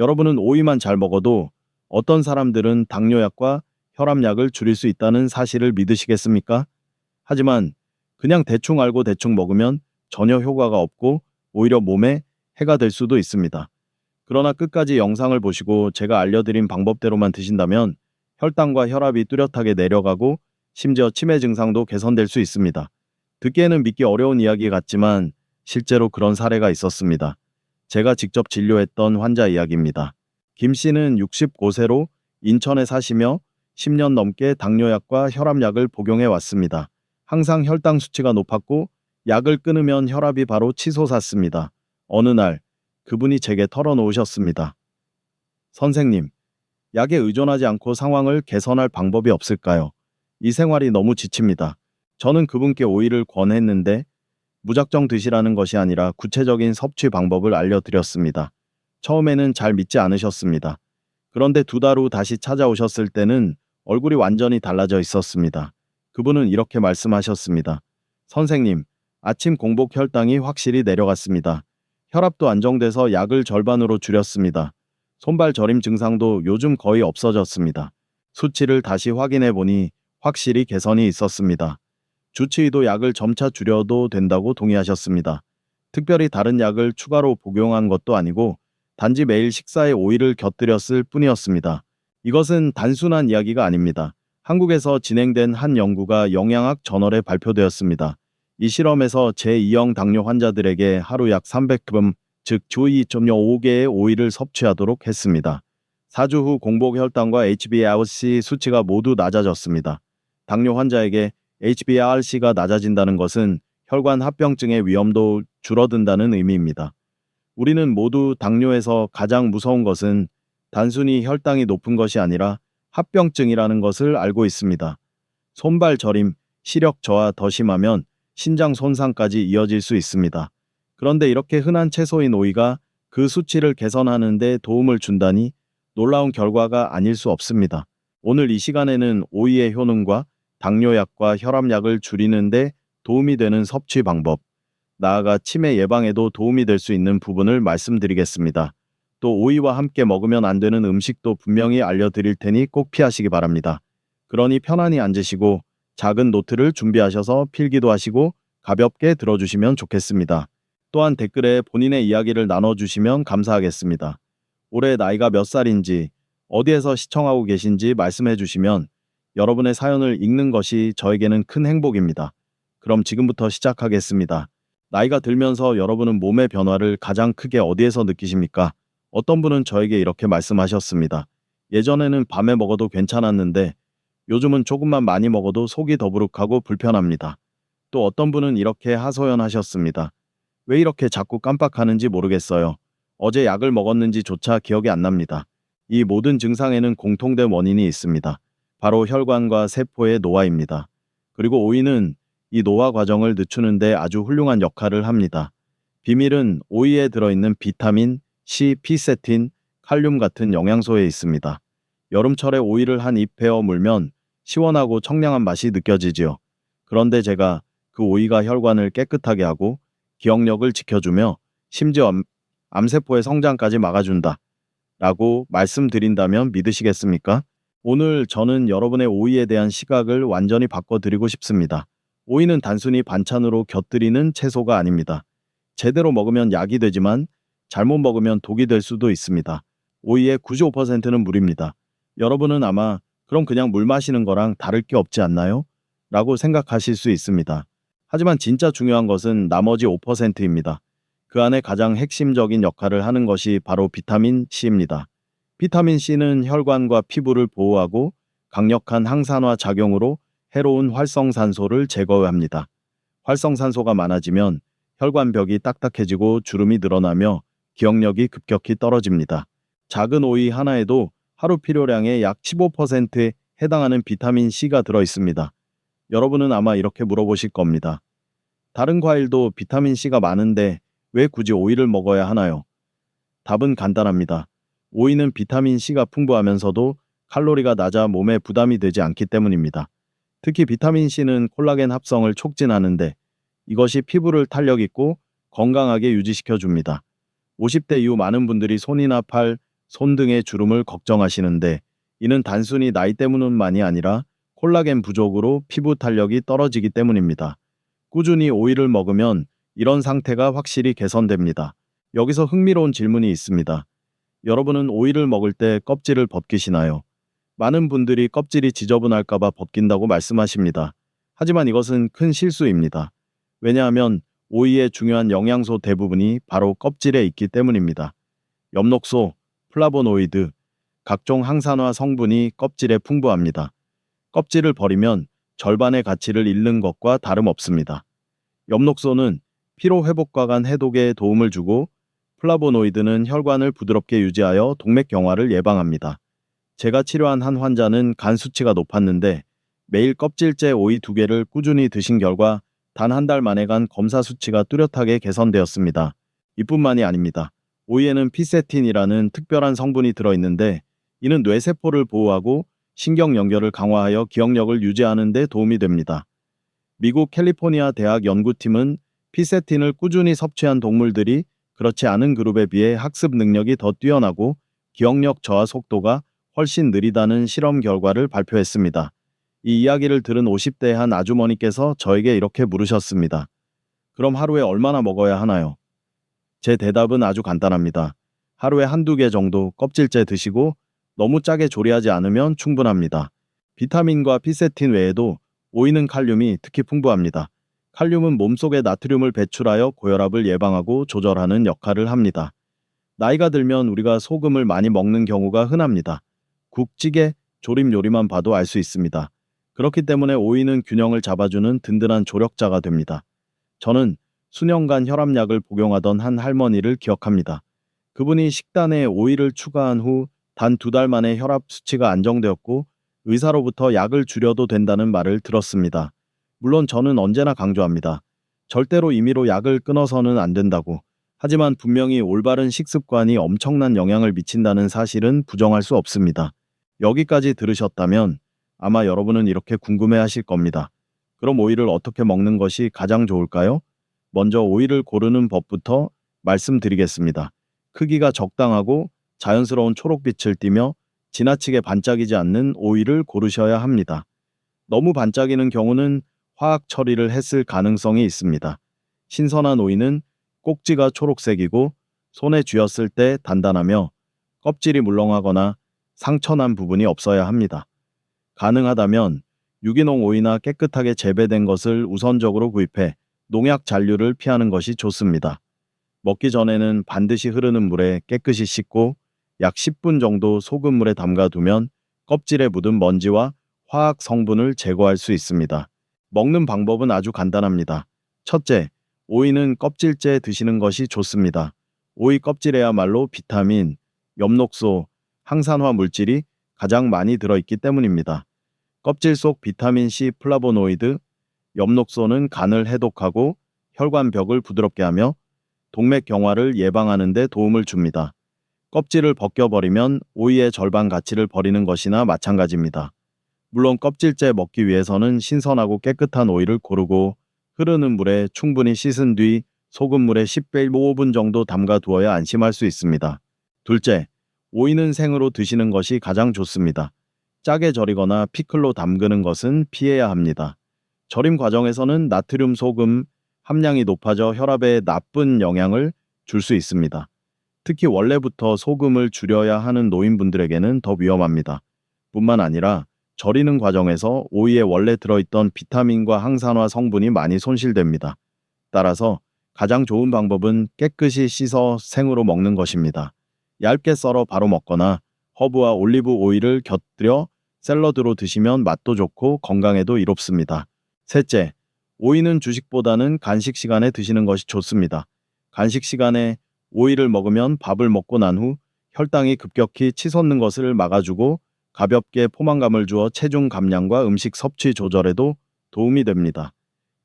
여러분은 오이만 잘 먹어도 어떤 사람들은 당뇨약과 혈압약을 줄일 수 있다는 사실을 믿으시겠습니까? 하지만 그냥 대충 알고 대충 먹으면 전혀 효과가 없고 오히려 몸에 해가 될 수도 있습니다. 그러나 끝까지 영상을 보시고 제가 알려드린 방법대로만 드신다면 혈당과 혈압이 뚜렷하게 내려가고 심지어 치매 증상도 개선될 수 있습니다. 듣기에는 믿기 어려운 이야기 같지만 실제로 그런 사례가 있었습니다. 제가 직접 진료했던 환자 이야기입니다. 김 씨는 65세로 인천에 사시며 10년 넘게 당뇨약과 혈압약을 복용해 왔습니다. 항상 혈당 수치가 높았고 약을 끊으면 혈압이 바로 치솟았습니다. 어느 날 그분이 제게 털어놓으셨습니다. 선생님, 약에 의존하지 않고 상황을 개선할 방법이 없을까요? 이 생활이 너무 지칩니다. 저는 그분께 오이를 권했는데 무작정 드시라는 것이 아니라 구체적인 섭취 방법을 알려드렸습니다. 처음에는 잘 믿지 않으셨습니다. 그런데 두 달 후 다시 찾아오셨을 때는 얼굴이 완전히 달라져 있었습니다. 그분은 이렇게 말씀하셨습니다. 선생님, 아침 공복 혈당이 확실히 내려갔습니다. 혈압도 안정돼서 약을 절반으로 줄였습니다. 손발 저림 증상도 요즘 거의 없어졌습니다. 수치를 다시 확인해 보니 확실히 개선이 있었습니다. 주치의도 약을 점차 줄여도 된다고 동의하셨습니다. 특별히 다른 약을 추가로 복용한 것도 아니고 단지 매일 식사에 오이를 곁들였을 뿐이었습니다. 이것은 단순한 이야기가 아닙니다. 한국에서 진행된 한 연구가 영양학 저널에 발표되었습니다. 이 실험에서 제2형 당뇨 환자들에게 하루 약 300g, 즉주 2.05개의 오이를 섭취하도록 했습니다. 4주 후 공복 혈당과 HbA1c 수치가 모두 낮아졌습니다. 당뇨 환자에게 HbA1c가 낮아진다는 것은 혈관 합병증의 위험도 줄어든다는 의미입니다. 우리는 모두 당뇨에서 가장 무서운 것은 단순히 혈당이 높은 것이 아니라 합병증이라는 것을 알고 있습니다. 손발 저림, 시력 저하 더 심하면 신장 손상까지 이어질 수 있습니다. 그런데 이렇게 흔한 채소인 오이가 그 수치를 개선하는 데 도움을 준다니 놀라운 결과가 아닐 수 없습니다. 오늘 이 시간에는 오이의 효능과 당뇨약과 혈압약을 줄이는데 도움이 되는 섭취 방법, 나아가 치매 예방에도 도움이 될 수 있는 부분을 말씀드리겠습니다. 또 오이와 함께 먹으면 안 되는 음식도 분명히 알려드릴 테니 꼭 피하시기 바랍니다. 그러니 편안히 앉으시고 작은 노트를 준비하셔서 필기도 하시고 가볍게 들어주시면 좋겠습니다. 또한 댓글에 본인의 이야기를 나눠주시면 감사하겠습니다. 올해 나이가 몇 살인지, 어디에서 시청하고 계신지 말씀해 주시면 여러분의 사연을 읽는 것이 저에게는 큰 행복입니다. 그럼 지금부터 시작하겠습니다. 나이가 들면서 여러분은 몸의 변화를 가장 크게 어디에서 느끼십니까? 어떤 분은 저에게 이렇게 말씀하셨습니다. 예전에는 밤에 먹어도 괜찮았는데 요즘은 조금만 많이 먹어도 속이 더부룩하고 불편합니다. 또 어떤 분은 이렇게 하소연하셨습니다. 왜 이렇게 자꾸 깜빡하는지 모르겠어요. 어제 약을 먹었는지조차 기억이 안 납니다. 이 모든 증상에는 공통된 원인이 있습니다. 바로 혈관과 세포의 노화입니다. 그리고 오이는 이 노화 과정을 늦추는데 아주 훌륭한 역할을 합니다. 비밀은 오이에 들어있는 비타민, C, 피세틴, 칼륨 같은 영양소에 있습니다. 여름철에 오이를 한 입 베어 물면 시원하고 청량한 맛이 느껴지지요. 그런데 제가 그 오이가 혈관을 깨끗하게 하고 기억력을 지켜주며 심지어 암, 암세포의 성장까지 막아준다. 라고 말씀드린다면 믿으시겠습니까? 오늘 저는 여러분의 오이에 대한 시각을 완전히 바꿔드리고 싶습니다. 오이는 단순히 반찬으로 곁들이는 채소가 아닙니다. 제대로 먹으면 약이 되지만 잘못 먹으면 독이 될 수도 있습니다. 오이의 95%는 물입니다. 여러분은 아마 그럼 그냥 물 마시는 거랑 다를 게 없지 않나요? 라고 생각하실 수 있습니다. 하지만 진짜 중요한 것은 나머지 5%입니다. 그 안에 가장 핵심적인 역할을 하는 것이 바로 비타민 C입니다. 비타민 C는 혈관과 피부를 보호하고 강력한 항산화 작용으로 해로운 활성산소를 제거합니다. 활성산소가 많아지면 혈관벽이 딱딱해지고 주름이 늘어나며 기억력이 급격히 떨어집니다. 작은 오이 하나에도 하루 필요량의 약 15%에 해당하는 비타민 C가 들어 있습니다. 여러분은 아마 이렇게 물어보실 겁니다. 다른 과일도 비타민 C가 많은데 왜 굳이 오이를 먹어야 하나요? 답은 간단합니다. 오이는 비타민 C가 풍부하면서도 칼로리가 낮아 몸에 부담이 되지 않기 때문입니다. 특히 비타민 C는 콜라겐 합성을 촉진하는데 이것이 피부를 탄력 있고 건강하게 유지시켜 줍니다. 50대 이후 많은 분들이 손이나 팔, 손 등의 주름을 걱정하시는데 이는 단순히 나이 때문만이 아니라 콜라겐 부족으로 피부 탄력이 떨어지기 때문입니다. 꾸준히 오이를 먹으면 이런 상태가 확실히 개선됩니다. 여기서 흥미로운 질문이 있습니다. 여러분은 오이를 먹을 때 껍질을 벗기시나요? 많은 분들이 껍질이 지저분할까봐 벗긴다고 말씀하십니다. 하지만 이것은 큰 실수입니다. 왜냐하면 오이의 중요한 영양소 대부분이 바로 껍질에 있기 때문입니다. 엽록소, 플라보노이드, 각종 항산화 성분이 껍질에 풍부합니다. 껍질을 버리면 절반의 가치를 잃는 것과 다름없습니다. 엽록소는 피로 회복과 간 해독에 도움을 주고 플라보노이드는 혈관을 부드럽게 유지하여 동맥 경화를 예방합니다. 제가 치료한 한 환자는 간 수치가 높았는데 매일 껍질째 오이 두 개를 꾸준히 드신 결과 단 한 달 만에 간 검사 수치가 뚜렷하게 개선되었습니다. 이뿐만이 아닙니다. 오이에는 피세틴이라는 특별한 성분이 들어있는데 이는 뇌세포를 보호하고 신경 연결을 강화하여 기억력을 유지하는 데 도움이 됩니다. 미국 캘리포니아 대학 연구팀은 피세틴을 꾸준히 섭취한 동물들이 그렇지 않은 그룹에 비해 학습 능력이 더 뛰어나고 기억력 저하 속도가 훨씬 느리다는 실험 결과를 발표했습니다. 이 이야기를 들은 50대 한 아주머니께서 저에게 이렇게 물으셨습니다. 그럼 하루에 얼마나 먹어야 하나요? 제 대답은 아주 간단합니다. 하루에 한두 개 정도 껍질째 드시고 너무 짜게 조리하지 않으면 충분합니다. 비타민과 피세틴 외에도 오이는 칼륨이 특히 풍부합니다. 칼륨은 몸속에 나트륨을 배출하여 고혈압을 예방하고 조절하는 역할을 합니다. 나이가 들면 우리가 소금을 많이 먹는 경우가 흔합니다. 국찌개, 조림 요리만 봐도 알 수 있습니다. 그렇기 때문에 오이는 균형을 잡아주는 든든한 조력자가 됩니다. 저는 수년간 혈압약을 복용하던 한 할머니를 기억합니다. 그분이 식단에 오이를 추가한 후 단 두 달 만에 혈압 수치가 안정되었고 의사로부터 약을 줄여도 된다는 말을 들었습니다. 물론 저는 언제나 강조합니다. 절대로 임의로 약을 끊어서는 안 된다고. 하지만 분명히 올바른 식습관이 엄청난 영향을 미친다는 사실은 부정할 수 없습니다. 여기까지 들으셨다면 아마 여러분은 이렇게 궁금해 하실 겁니다. 그럼 오이를 어떻게 먹는 것이 가장 좋을까요? 먼저 오이를 고르는 법부터 말씀드리겠습니다. 크기가 적당하고 자연스러운 초록빛을 띠며 지나치게 반짝이지 않는 오이를 고르셔야 합니다. 너무 반짝이는 경우는 화학 처리를 했을 가능성이 있습니다. 신선한 오이는 꼭지가 초록색이고 손에 쥐었을 때 단단하며 껍질이 물렁하거나 상처난 부분이 없어야 합니다. 가능하다면 유기농 오이나 깨끗하게 재배된 것을 우선적으로 구입해 농약 잔류를 피하는 것이 좋습니다. 먹기 전에는 반드시 흐르는 물에 깨끗이 씻고 약 10분 정도 소금물에 담가두면 껍질에 묻은 먼지와 화학 성분을 제거할 수 있습니다. 먹는 방법은 아주 간단합니다. 첫째, 오이는 껍질째 드시는 것이 좋습니다. 오이 껍질에야말로 비타민, 엽록소, 항산화 물질이 가장 많이 들어있기 때문입니다. 껍질 속 비타민C 플라보노이드, 엽록소는 간을 해독하고 혈관벽을 부드럽게 하며 동맥 경화를 예방하는 데 도움을 줍니다. 껍질을 벗겨버리면 오이의 절반 가치를 버리는 것이나 마찬가지입니다. 물론 껍질째 먹기 위해서는 신선하고 깨끗한 오이를 고르고 흐르는 물에 충분히 씻은 뒤 소금물에 10배 5분 정도 담가 두어야 안심할 수 있습니다. 둘째, 오이는 생으로 드시는 것이 가장 좋습니다. 짜게 절이거나 피클로 담그는 것은 피해야 합니다. 절임 과정에서는 나트륨 소금 함량이 높아져 혈압에 나쁜 영향을 줄 수 있습니다. 특히 원래부터 소금을 줄여야 하는 노인분들에게는 더 위험합니다. 뿐만 아니라 절이는 과정에서 오이에 원래 들어있던 비타민과 항산화 성분이 많이 손실됩니다. 따라서 가장 좋은 방법은 깨끗이 씻어 생으로 먹는 것입니다. 얇게 썰어 바로 먹거나 허브와 올리브 오일을 곁들여 샐러드로 드시면 맛도 좋고 건강에도 이롭습니다. 셋째, 오이는 주식보다는 간식 시간에 드시는 것이 좋습니다. 간식 시간에 오이를 먹으면 밥을 먹고 난 후 혈당이 급격히 치솟는 것을 막아주고 가볍게 포만감을 주어 체중 감량과 음식 섭취 조절에도 도움이 됩니다.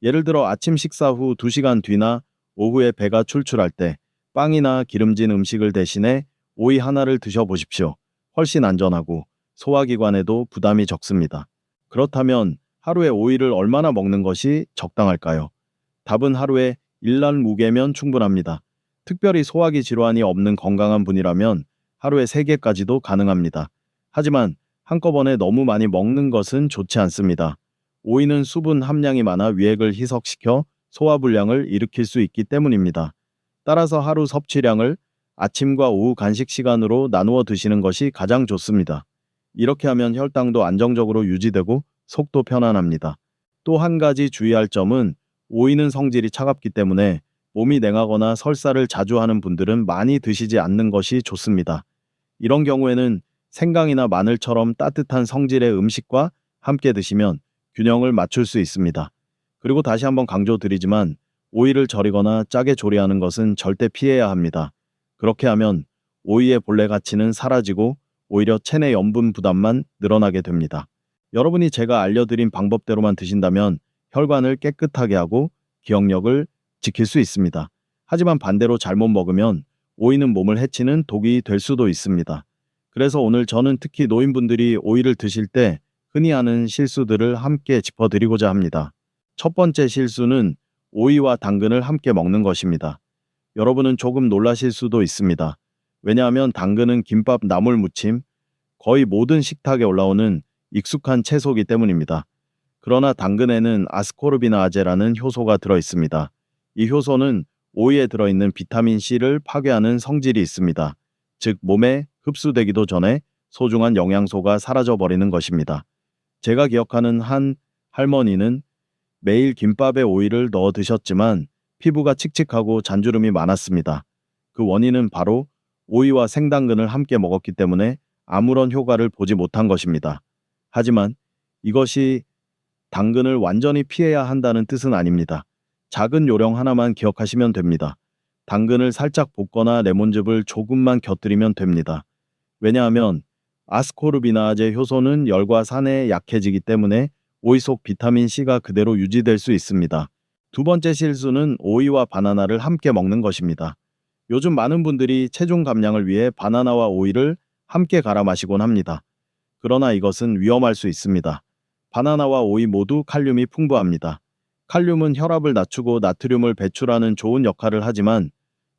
예를 들어 아침 식사 후 2시간 뒤나 오후에 배가 출출할 때 빵이나 기름진 음식을 대신해 오이 하나를 드셔보십시오. 훨씬 안전하고 소화기관에도 부담이 적습니다. 그렇다면 하루에 오이를 얼마나 먹는 것이 적당할까요? 답은 하루에 1날 무게면 충분합니다. 특별히 소화기 질환이 없는 건강한 분이라면 하루에 3개까지도 가능합니다. 하지만 한꺼번에 너무 많이 먹는 것은 좋지 않습니다. 오이는 수분 함량이 많아 위액을 희석시켜 소화불량을 일으킬 수 있기 때문입니다. 따라서 하루 섭취량을 아침과 오후 간식 시간으로 나누어 드시는 것이 가장 좋습니다. 이렇게 하면 혈당도 안정적으로 유지되고 속도 편안합니다. 또 한 가지 주의할 점은 오이는 성질이 차갑기 때문에 몸이 냉하거나 설사를 자주 하는 분들은 많이 드시지 않는 것이 좋습니다. 이런 경우에는 생강이나 마늘처럼 따뜻한 성질의 음식과 함께 드시면 균형을 맞출 수 있습니다. 그리고 다시 한번 강조드리지만 오이를 절이거나 짜게 조리하는 것은 절대 피해야 합니다. 그렇게 하면 오이의 본래 가치는 사라지고 오히려 체내 염분 부담만 늘어나게 됩니다. 여러분이 제가 알려드린 방법대로만 드신다면 혈관을 깨끗하게 하고 기억력을 지킬 수 있습니다. 하지만 반대로 잘못 먹으면 오이는 몸을 해치는 독이 될 수도 있습니다. 그래서 오늘 저는 특히 노인분들이 오이를 드실 때 흔히 하는 실수들을 함께 짚어드리고자 합니다. 첫 번째 실수는 오이와 당근을 함께 먹는 것입니다. 여러분은 조금 놀라실 수도 있습니다. 왜냐하면 당근은 김밥 나물 무침, 거의 모든 식탁에 올라오는 익숙한 채소이기 때문입니다. 그러나 당근에는 아스코르비나 아제라는 효소가 들어 있습니다. 이 효소는 오이에 들어있는 비타민 C를 파괴하는 성질이 있습니다. 즉 몸에 흡수되기도 전에 소중한 영양소가 사라져 버리는 것입니다. 제가 기억하는 한 할머니는 매일 김밥에 오이를 넣어 드셨지만 피부가 칙칙하고 잔주름이 많았습니다. 그 원인은 바로 오이와 생당근을 함께 먹었기 때문에 아무런 효과를 보지 못한 것입니다. 하지만 이것이 당근을 완전히 피해야 한다는 뜻은 아닙니다. 작은 요령 하나만 기억하시면 됩니다. 당근을 살짝 볶거나 레몬즙을 조금만 곁들이면 됩니다. 왜냐하면 아스코르비나아제 효소는 열과 산에 약해지기 때문에 오이 속 비타민 C가 그대로 유지될 수 있습니다. 두 번째 실수는 오이와 바나나를 함께 먹는 것입니다. 요즘 많은 분들이 체중 감량을 위해 바나나와 오이를 함께 갈아 마시곤 합니다. 그러나 이것은 위험할 수 있습니다. 바나나와 오이 모두 칼륨이 풍부합니다. 칼륨은 혈압을 낮추고 나트륨을 배출하는 좋은 역할을 하지만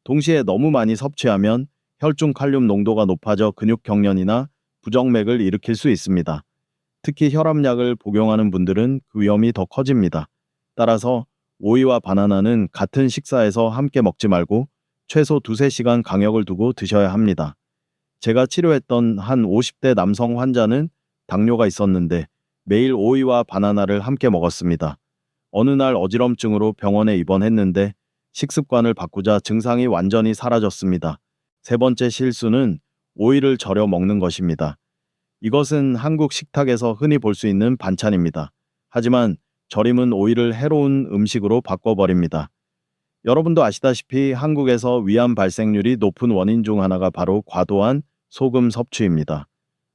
동시에 너무 많이 섭취하면 혈중 칼륨 농도가 높아져 근육 경련이나 부정맥을 일으킬 수 있습니다. 특히 혈압약을 복용하는 분들은 그 위험이 더 커집니다. 따라서 오이와 바나나는 같은 식사에서 함께 먹지 말고 최소 두세 시간 간격을 두고 드셔야 합니다. 제가 치료했던 한 50대 남성 환자는 당뇨가 있었는데 매일 오이와 바나나를 함께 먹었습니다. 어느 날 어지럼증으로 병원에 입원했는데 식습관을 바꾸자 증상이 완전히 사라졌습니다. 세 번째 실수는 오이를 절여 먹는 것입니다. 이것은 한국 식탁에서 흔히 볼 수 있는 반찬입니다. 하지만 절임은 오이를 해로운 음식으로 바꿔버립니다. 여러분도 아시다시피 한국에서 위암 발생률이 높은 원인 중 하나가 바로 과도한 소금 섭취입니다.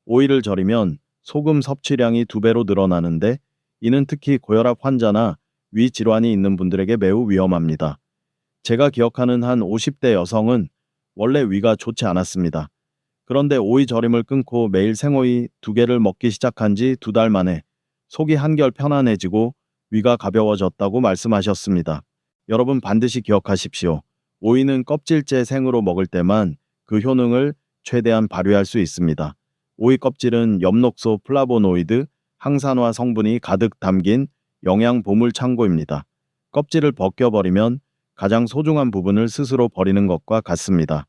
오이를 절이면 소금 섭취량이 두 배로 늘어나는데 이는 특히 고혈압 환자나 위 질환이 있는 분들에게 매우 위험합니다. 제가 기억하는 한 50대 여성은 원래 위가 좋지 않았습니다. 그런데 오이 절임을 끊고 매일 생오이 두 개를 먹기 시작한 지 두 달 만에 속이 한결 편안해지고 위가 가벼워졌다고 말씀하셨습니다. 여러분 반드시 기억하십시오. 오이는 껍질째 생으로 먹을 때만 그 효능을 최대한 발휘할 수 있습니다. 오이 껍질은 엽록소 플라보노이드, 항산화 성분이 가득 담긴 영양 보물 창고입니다. 껍질을 벗겨버리면 가장 소중한 부분을 스스로 버리는 것과 같습니다.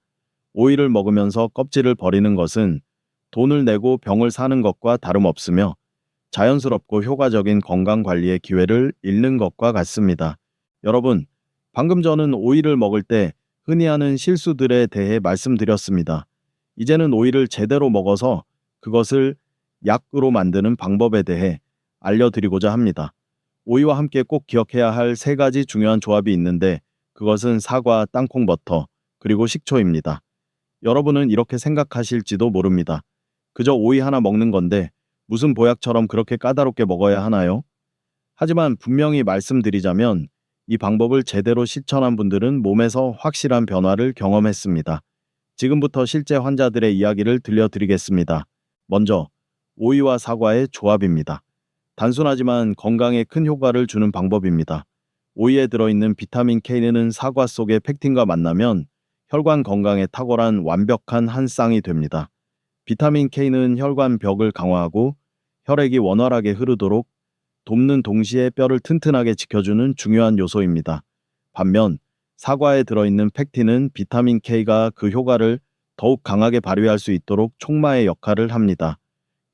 오이를 먹으면서 껍질을 버리는 것은 돈을 내고 병을 사는 것과 다름없으며 자연스럽고 효과적인 건강 관리의 기회를 잃는 것과 같습니다. 여러분, 방금 저는 오이를 먹을 때 흔히 하는 실수들에 대해 말씀드렸습니다. 이제는 오이를 제대로 먹어서 그것을 약으로 만드는 방법에 대해 알려드리고자 합니다. 오이와 함께 꼭 기억해야 할 세 가지 중요한 조합이 있는데 그것은 사과, 땅콩 버터, 그리고 식초입니다. 여러분은 이렇게 생각하실지도 모릅니다. 그저 오이 하나 먹는 건데 무슨 보약처럼 그렇게 까다롭게 먹어야 하나요? 하지만 분명히 말씀드리자면 이 방법을 제대로 실천한 분들은 몸에서 확실한 변화를 경험했습니다. 지금부터 실제 환자들의 이야기를 들려드리겠습니다. 먼저 오이와 사과의 조합입니다. 단순하지만 건강에 큰 효과를 주는 방법입니다. 오이에 들어있는 비타민 K는 사과 속의 펙틴과 만나면 혈관 건강에 탁월한 완벽한 한 쌍이 됩니다. 비타민 K는 혈관 벽을 강화하고 혈액이 원활하게 흐르도록 돕는 동시에 뼈를 튼튼하게 지켜주는 중요한 요소입니다. 반면 사과에 들어있는 팩틴은 비타민 K가 그 효과를 더욱 강하게 발휘할 수 있도록 촉마의 역할을 합니다.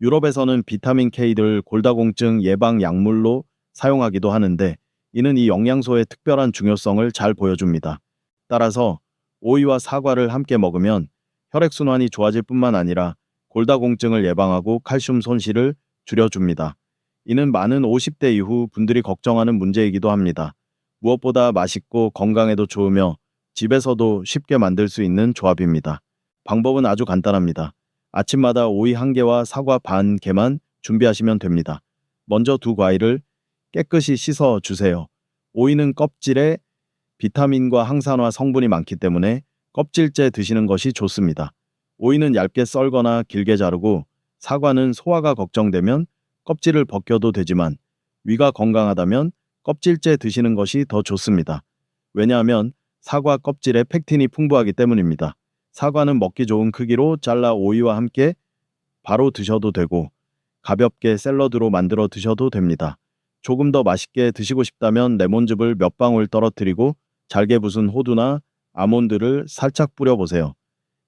유럽에서는 비타민 K를 골다공증 예방 약물로 사용하기도 하는데 이는 이 영양소의 특별한 중요성을 잘 보여줍니다. 따라서 오이와 사과를 함께 먹으면 혈액순환이 좋아질 뿐만 아니라 골다공증을 예방하고 칼슘 손실을 줄여줍니다. 이는 많은 50대 이후 분들이 걱정하는 문제이기도 합니다. 무엇보다 맛있고 건강에도 좋으며 집에서도 쉽게 만들 수 있는 조합입니다. 방법은 아주 간단합니다. 아침마다 오이 한 개와 사과 반 개만 준비하시면 됩니다. 먼저 두 과일을 깨끗이 씻어 주세요. 오이는 껍질에 비타민과 항산화 성분이 많기 때문에 껍질째 드시는 것이 좋습니다. 오이는 얇게 썰거나 길게 자르고 사과는 소화가 걱정되면 껍질을 벗겨도 되지만 위가 건강하다면 껍질째 드시는 것이 더 좋습니다. 왜냐하면 사과 껍질에 팩틴이 풍부하기 때문입니다. 사과는 먹기 좋은 크기로 잘라 오이와 함께 바로 드셔도 되고 가볍게 샐러드로 만들어 드셔도 됩니다. 조금 더 맛있게 드시고 싶다면 레몬즙을 몇 방울 떨어뜨리고 잘게 부순 호두나 아몬드를 살짝 뿌려보세요.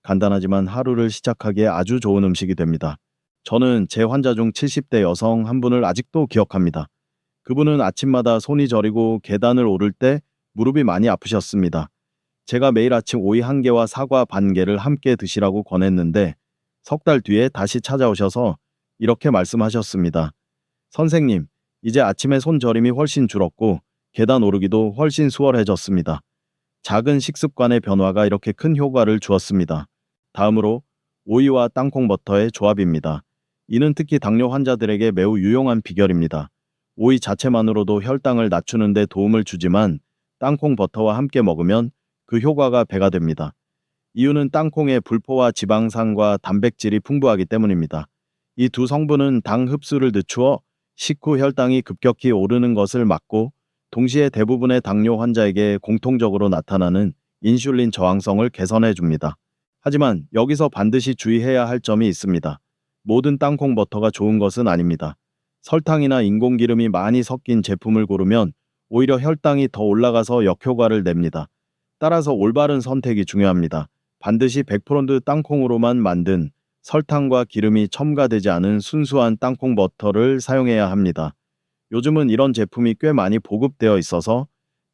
간단하지만 하루를 시작하기에 아주 좋은 음식이 됩니다. 저는 제 환자 중 70대 여성 한 분을 아직도 기억합니다. 그분은 아침마다 손이 저리고 계단을 오를 때 무릎이 많이 아프셨습니다. 제가 매일 아침 오이 한 개와 사과 반 개를 함께 드시라고 권했는데 석 달 뒤에 다시 찾아오셔서 이렇게 말씀하셨습니다. 선생님, 이제 아침에 손 저림이 훨씬 줄었고 계단 오르기도 훨씬 수월해졌습니다. 작은 식습관의 변화가 이렇게 큰 효과를 주었습니다. 다음으로 오이와 땅콩 버터의 조합입니다. 이는 특히 당뇨 환자들에게 매우 유용한 비결입니다. 오이 자체만으로도 혈당을 낮추는 데 도움을 주지만 땅콩 버터와 함께 먹으면 그 효과가 배가 됩니다. 이유는 땅콩의 불포화 지방산과 단백질이 풍부하기 때문입니다. 이 두 성분은 당 흡수를 늦추어 식후 혈당이 급격히 오르는 것을 막고 동시에 대부분의 당뇨 환자에게 공통적으로 나타나는 인슐린 저항성을 개선해 줍니다. 하지만 여기서 반드시 주의해야 할 점이 있습니다. 모든 땅콩 버터가 좋은 것은 아닙니다. 설탕이나 인공기름이 많이 섞인 제품을 고르면 오히려 혈당이 더 올라가서 역효과를 냅니다. 따라서 올바른 선택이 중요합니다. 반드시 100% 땅콩으로만 만든 설탕과 기름이 첨가되지 않은 순수한 땅콩 버터를 사용해야 합니다. 요즘은 이런 제품이 꽤 많이 보급되어 있어서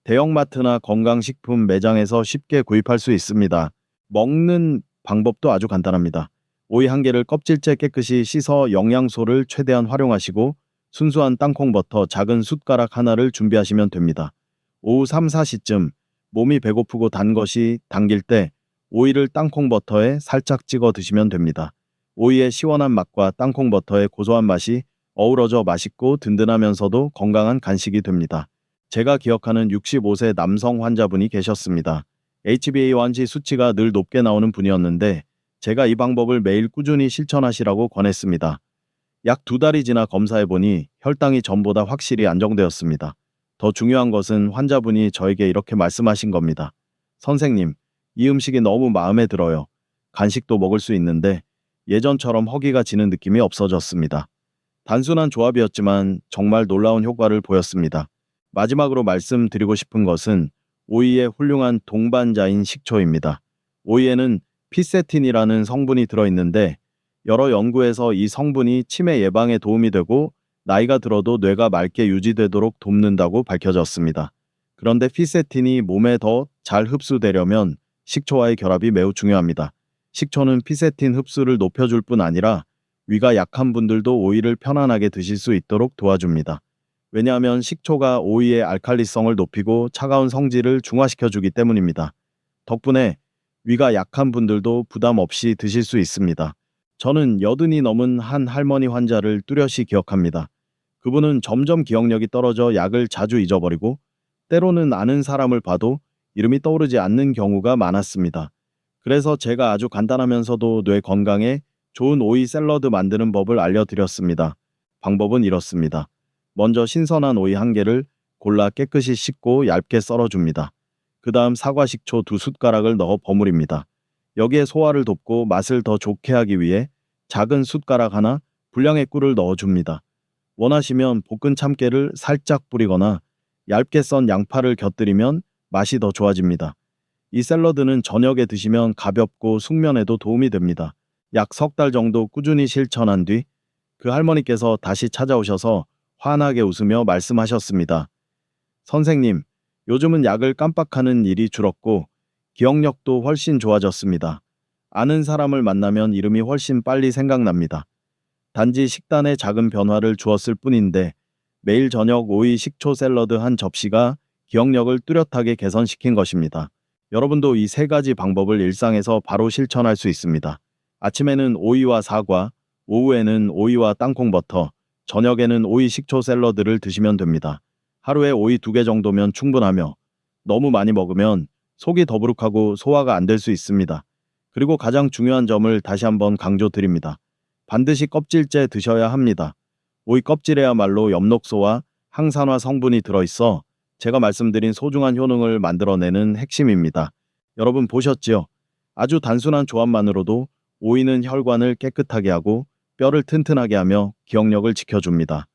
대형마트나 건강식품 매장에서 쉽게 구입할 수 있습니다. 먹는 방법도 아주 간단합니다. 오이 한 개를 껍질째 깨끗이 씻어 영양소를 최대한 활용하시고 순수한 땅콩 버터 작은 숟가락 하나를 준비하시면 됩니다. 오후 3, 4시쯤 몸이 배고프고 단 것이 당길 때 오이를 땅콩 버터에 살짝 찍어 드시면 됩니다. 오이의 시원한 맛과 땅콩 버터의 고소한 맛이 어우러져 맛있고 든든하면서도 건강한 간식이 됩니다. 제가 기억하는 65세 남성 환자분이 계셨습니다. HbA1c 수치가 늘 높게 나오는 분이었는데 제가 이 방법을 매일 꾸준히 실천하시라고 권했습니다. 약 두 달이 지나 검사해보니 혈당이 전보다 확실히 안정되었습니다. 더 중요한 것은 환자분이 저에게 이렇게 말씀하신 겁니다. 선생님, 이 음식이 너무 마음에 들어요. 간식도 먹을 수 있는데 예전처럼 허기가 지는 느낌이 없어졌습니다. 단순한 조합이었지만 정말 놀라운 효과를 보였습니다. 마지막으로 말씀드리고 싶은 것은 오이의 훌륭한 동반자인 식초입니다. 오이에는 피세틴이라는 성분이 들어있는데 여러 연구에서 이 성분이 치매 예방에 도움이 되고 나이가 들어도 뇌가 맑게 유지되도록 돕는다고 밝혀졌습니다. 그런데 피세틴이 몸에 더 잘 흡수되려면 식초와의 결합이 매우 중요합니다. 식초는 피세틴 흡수를 높여줄 뿐 아니라 위가 약한 분들도 오이를 편안하게 드실 수 있도록 도와줍니다. 왜냐하면 식초가 오이의 알칼리성을 높이고 차가운 성질을 중화시켜 주기 때문입니다. 덕분에 위가 약한 분들도 부담 없이 드실 수 있습니다. 저는 여든이 넘은 한 할머니 환자를 뚜렷이 기억합니다. 그분은 점점 기억력이 떨어져 약을 자주 잊어버리고 때로는 아는 사람을 봐도 이름이 떠오르지 않는 경우가 많았습니다. 그래서 제가 아주 간단하면서도 뇌 건강에 좋은 오이 샐러드 만드는 법을 알려드렸습니다. 방법은 이렇습니다. 먼저 신선한 오이 한 개를 골라 깨끗이 씻고 얇게 썰어줍니다. 그 다음 사과 식초 두 숟가락을 넣어 버무립니다. 여기에 소화를 돕고 맛을 더 좋게 하기 위해 작은 숟가락 하나 분량의 꿀을 넣어줍니다. 원하시면 볶은 참깨를 살짝 뿌리거나 얇게 썬 양파를 곁들이면 맛이 더 좋아집니다. 이 샐러드는 저녁에 드시면 가볍고 숙면에도 도움이 됩니다. 약 석 달 정도 꾸준히 실천한 뒤 그 할머니께서 다시 찾아오셔서 환하게 웃으며 말씀하셨습니다. 선생님, 요즘은 약을 깜빡하는 일이 줄었고 기억력도 훨씬 좋아졌습니다. 아는 사람을 만나면 이름이 훨씬 빨리 생각납니다. 단지 식단에 작은 변화를 주었을 뿐인데 매일 저녁 오이 식초 샐러드 한 접시가 기억력을 뚜렷하게 개선시킨 것입니다. 여러분도 이 세 가지 방법을 일상에서 바로 실천할 수 있습니다. 아침에는 오이와 사과, 오후에는 오이와 땅콩버터, 저녁에는 오이 식초 샐러드를 드시면 됩니다. 하루에 오이 두 개 정도면 충분하며 너무 많이 먹으면 속이 더부룩하고 소화가 안 될 수 있습니다. 그리고 가장 중요한 점을 다시 한번 강조드립니다. 반드시 껍질째 드셔야 합니다. 오이 껍질에야말로 엽록소와 항산화 성분이 들어있어 제가 말씀드린 소중한 효능을 만들어내는 핵심입니다. 여러분 보셨지요? 아주 단순한 조합만으로도 오이는 혈관을 깨끗하게 하고 뼈를 튼튼하게 하며 기억력을 지켜줍니다.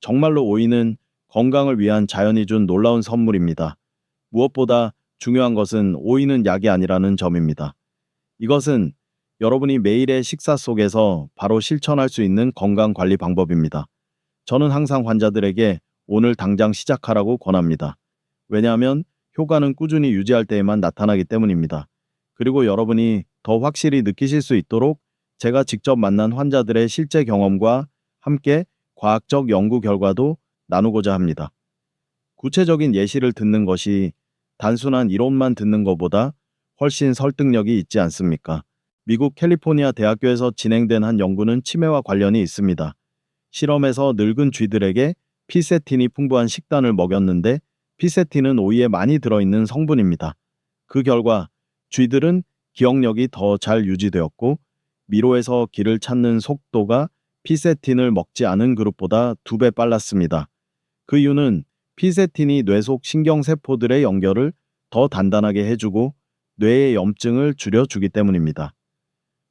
정말로 오이는 건강을 위한 자연이 준 놀라운 선물입니다. 무엇보다 중요한 것은 오이는 약이 아니라는 점입니다. 이것은 여러분이 매일의 식사 속에서 바로 실천할 수 있는 건강 관리 방법입니다. 저는 항상 환자들에게 오늘 당장 시작하라고 권합니다. 왜냐하면 효과는 꾸준히 유지할 때에만 나타나기 때문입니다. 그리고 여러분이 더 확실히 느끼실 수 있도록 제가 직접 만난 환자들의 실제 경험과 함께 과학적 연구 결과도 나누고자 합니다. 구체적인 예시를 듣는 것이 단순한 이론만 듣는 것보다 훨씬 설득력이 있지 않습니까? 미국 캘리포니아 대학교에서 진행된 한 연구는 치매와 관련이 있습니다. 실험에서 늙은 쥐들에게 피세틴이 풍부한 식단을 먹였는데 피세틴은 오이에 많이 들어있는 성분입니다. 그 결과 쥐들은 기억력이 더 잘 유지되었고 미로에서 길을 찾는 속도가 피세틴을 먹지 않은 그룹보다 두 배 빨랐습니다. 그 이유는 피세틴이 뇌 속 신경세포들의 연결을 더 단단하게 해주고 뇌의 염증을 줄여주기 때문입니다.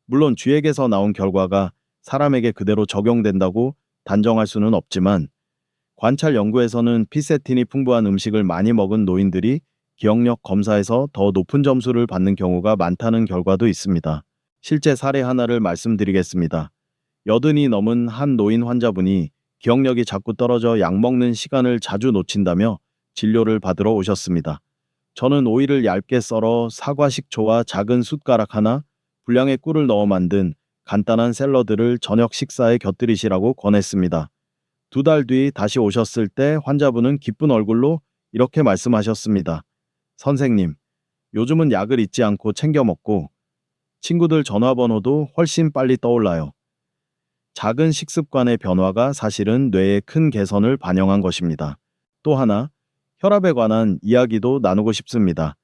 물론 쥐에게서 나온 결과가 사람에게 그대로 적용된다고 단정할 수는 없지만 관찰 연구에서는 피세틴이 풍부한 음식을 많이 먹은 노인들이 기억력 검사에서 더 높은 점수를 받는 경우가 많다는 결과도 있습니다. 실제 사례 하나를 말씀드리겠습니다. 여든이 넘은 한 노인 환자분이 기억력이 자꾸 떨어져 약 먹는 시간을 자주 놓친다며 진료를 받으러 오셨습니다. 저는 오이를 얇게 썰어 사과 식초와 작은 숟가락 하나, 분량의 꿀을 넣어 만든 간단한 샐러드를 저녁 식사에 곁들이시라고 권했습니다. 두 달 뒤 다시 오셨을 때 환자분은 기쁜 얼굴로 이렇게 말씀하셨습니다. 선생님, 요즘은 약을 잊지 않고 챙겨 먹고 친구들 전화번호도 훨씬 빨리 떠올라요. 작은 식습관의 변화가 사실은 뇌의 큰 개선을 반영한 것입니다. 또 하나, 혈압에 관한 이야기도 나누고 싶습니다.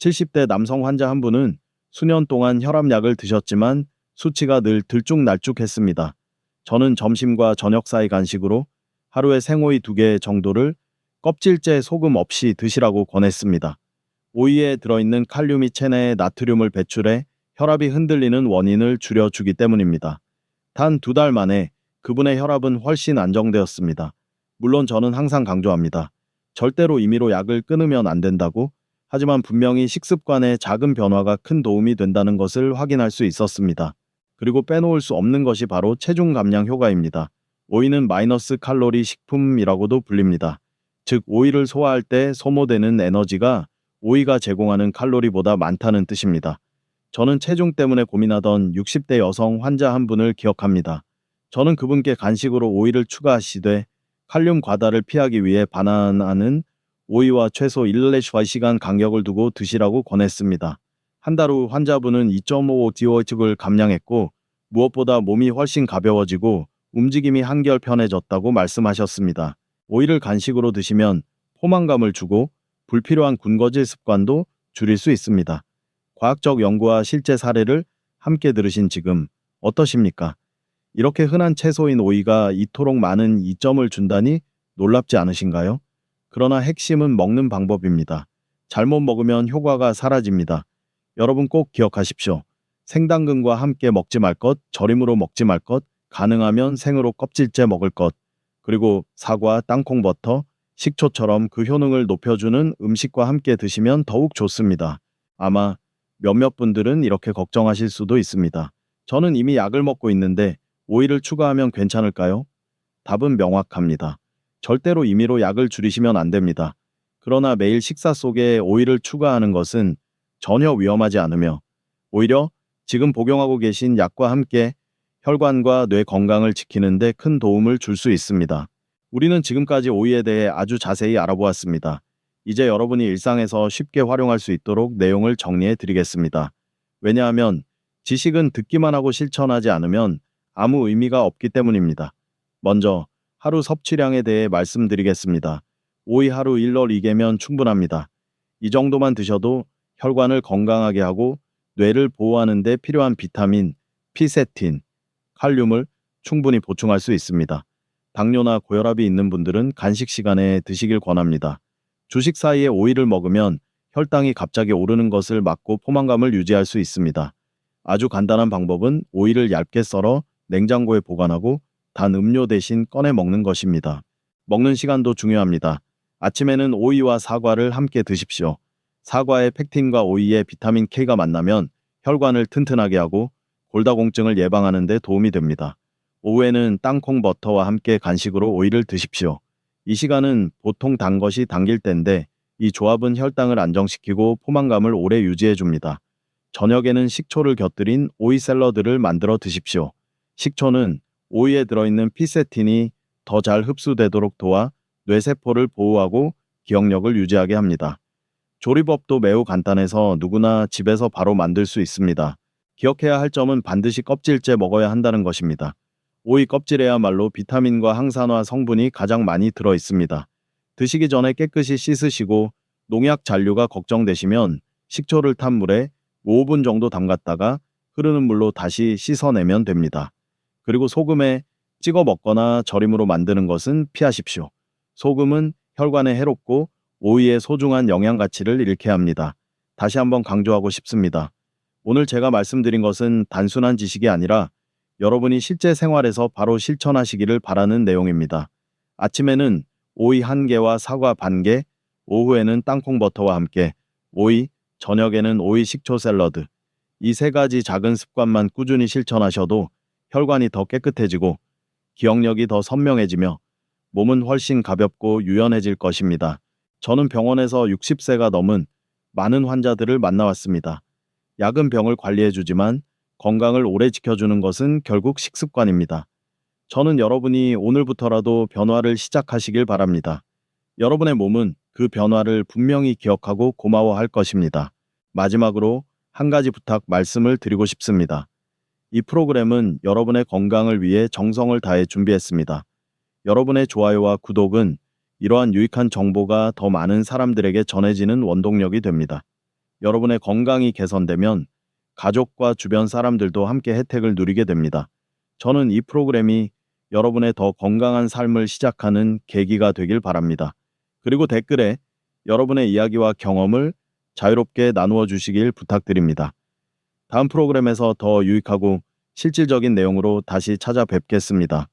70대 남성 환자 한 분은 수년 동안 혈압약을 드셨지만 수치가 늘 들쭉날쭉했습니다. 저는 점심과 저녁 사이 간식으로 하루에 생오이 두개 정도를 껍질째 소금 없이 드시라고 권했습니다. 오이에 들어있는 칼륨이 체내에 나트륨을 배출해 혈압이 흔들리는 원인을 줄여주기 때문입니다. 단 두 달 만에 그분의 혈압은 훨씬 안정되었습니다. 물론 저는 항상 강조합니다. 절대로 임의로 약을 끊으면 안 된다고 하지만 분명히 식습관의 작은 변화가 큰 도움이 된다는 것을 확인할 수 있었습니다. 그리고 빼놓을 수 없는 것이 바로 체중 감량 효과입니다. 오이는 마이너스 칼로리 식품이라고도 불립니다. 즉 오이를 소화할 때 소모되는 에너지가 오이가 제공하는 칼로리보다 많다는 뜻입니다. 저는 체중 때문에 고민하던 60대 여성 환자 한 분을 기억합니다. 저는 그분께 간식으로 오이를 추가하시되 칼륨 과다를 피하기 위해 바나나는 오이와 최소 1-2시간 간격을 두고 드시라고 권했습니다. 한 달 후 환자분은 2.5DOH를 감량했고 무엇보다 몸이 훨씬 가벼워지고 움직임이 한결 편해졌다고 말씀하셨습니다. 오이를 간식으로 드시면 포만감을 주고 불필요한 군것질 습관도 줄일 수 있습니다. 과학적 연구와 실제 사례를 함께 들으신 지금 어떠십니까? 이렇게 흔한 채소인 오이가 이토록 많은 이점을 준다니 놀랍지 않으신가요? 그러나 핵심은 먹는 방법입니다. 잘못 먹으면 효과가 사라집니다. 여러분 꼭 기억하십시오. 생당근과 함께 먹지 말 것, 절임으로 먹지 말 것, 가능하면 생으로 껍질째 먹을 것, 그리고 사과, 땅콩 버터, 식초처럼 그 효능을 높여주는 음식과 함께 드시면 더욱 좋습니다. 아마 몇몇 분들은 이렇게 걱정하실 수도 있습니다. 저는 이미 약을 먹고 있는데 오이를 추가하면 괜찮을까요? 답은 명확합니다. 절대로 임의로 약을 줄이시면 안 됩니다. 그러나 매일 식사 속에 오이를 추가하는 것은 전혀 위험하지 않으며 오히려 지금 복용하고 계신 약과 함께 혈관과 뇌 건강을 지키는 데 큰 도움을 줄 수 있습니다. 우리는 지금까지 오이에 대해 아주 자세히 알아보았습니다. 이제 여러분이 일상에서 쉽게 활용할 수 있도록 내용을 정리해 드리겠습니다. 왜냐하면 지식은 듣기만 하고 실천하지 않으면 아무 의미가 없기 때문입니다. 먼저 하루 섭취량에 대해 말씀드리겠습니다. 오이 하루 1럴 2개면 충분합니다. 이 정도만 드셔도 혈관을 건강하게 하고 뇌를 보호하는 데 필요한 비타민, 피세틴, 칼륨을 충분히 보충할 수 있습니다. 당뇨나 고혈압이 있는 분들은 간식 시간에 드시길 권합니다. 주식 사이에 오이를 먹으면 혈당이 갑자기 오르는 것을 막고 포만감을 유지할 수 있습니다. 아주 간단한 방법은 오이를 얇게 썰어 냉장고에 보관하고 단 음료 대신 꺼내 먹는 것입니다. 먹는 시간도 중요합니다. 아침에는 오이와 사과를 함께 드십시오. 사과의 팩틴과 오이의 비타민 K가 만나면 혈관을 튼튼하게 하고 골다공증을 예방하는 데 도움이 됩니다. 오후에는 땅콩 버터와 함께 간식으로 오이를 드십시오. 이 시간은 보통 단 것이 당길 때인데 이 조합은 혈당을 안정시키고 포만감을 오래 유지해 줍니다. 저녁에는 식초를 곁들인 오이 샐러드를 만들어 드십시오. 식초는 오이에 들어있는 피세틴이 더 잘 흡수되도록 도와 뇌세포를 보호하고 기억력을 유지하게 합니다. 조리법도 매우 간단해서 누구나 집에서 바로 만들 수 있습니다. 기억해야 할 점은 반드시 껍질째 먹어야 한다는 것입니다. 오이 껍질에야말로 비타민과 항산화 성분이 가장 많이 들어 있습니다. 드시기 전에 깨끗이 씻으시고 농약 잔류가 걱정되시면 식초를 탄 물에 5분 정도 담갔다가 흐르는 물로 다시 씻어내면 됩니다. 그리고 소금에 찍어 먹거나 절임으로 만드는 것은 피하십시오. 소금은 혈관에 해롭고 오이의 소중한 영양 가치를 잃게 합니다. 다시 한번 강조하고 싶습니다. 오늘 제가 말씀드린 것은 단순한 지식이 아니라 여러분이 실제 생활에서 바로 실천하시기를 바라는 내용입니다. 아침에는 오이 한 개와 사과 반 개, 오후에는 땅콩 버터와 함께 오이, 저녁에는 오이 식초 샐러드. 이 세 가지 작은 습관만 꾸준히 실천하셔도 혈관이 더 깨끗해지고 기억력이 더 선명해지며 몸은 훨씬 가볍고 유연해질 것입니다. 저는 병원에서 60세가 넘은 많은 환자들을 만나왔습니다. 약은 병을 관리해주지만 건강을 오래 지켜주는 것은 결국 식습관입니다. 저는 여러분이 오늘부터라도 변화를 시작하시길 바랍니다. 여러분의 몸은 그 변화를 분명히 기억하고 고마워할 것입니다. 마지막으로 한 가지 부탁 말씀을 드리고 싶습니다. 이 프로그램은 여러분의 건강을 위해 정성을 다해 준비했습니다. 여러분의 좋아요와 구독은 이러한 유익한 정보가 더 많은 사람들에게 전해지는 원동력이 됩니다. 여러분의 건강이 개선되면 가족과 주변 사람들도 함께 혜택을 누리게 됩니다. 저는 이 프로그램이 여러분의 더 건강한 삶을 시작하는 계기가 되길 바랍니다. 그리고 댓글에 여러분의 이야기와 경험을 자유롭게 나누어 주시길 부탁드립니다. 다음 프로그램에서 더 유익하고 실질적인 내용으로 다시 찾아뵙겠습니다.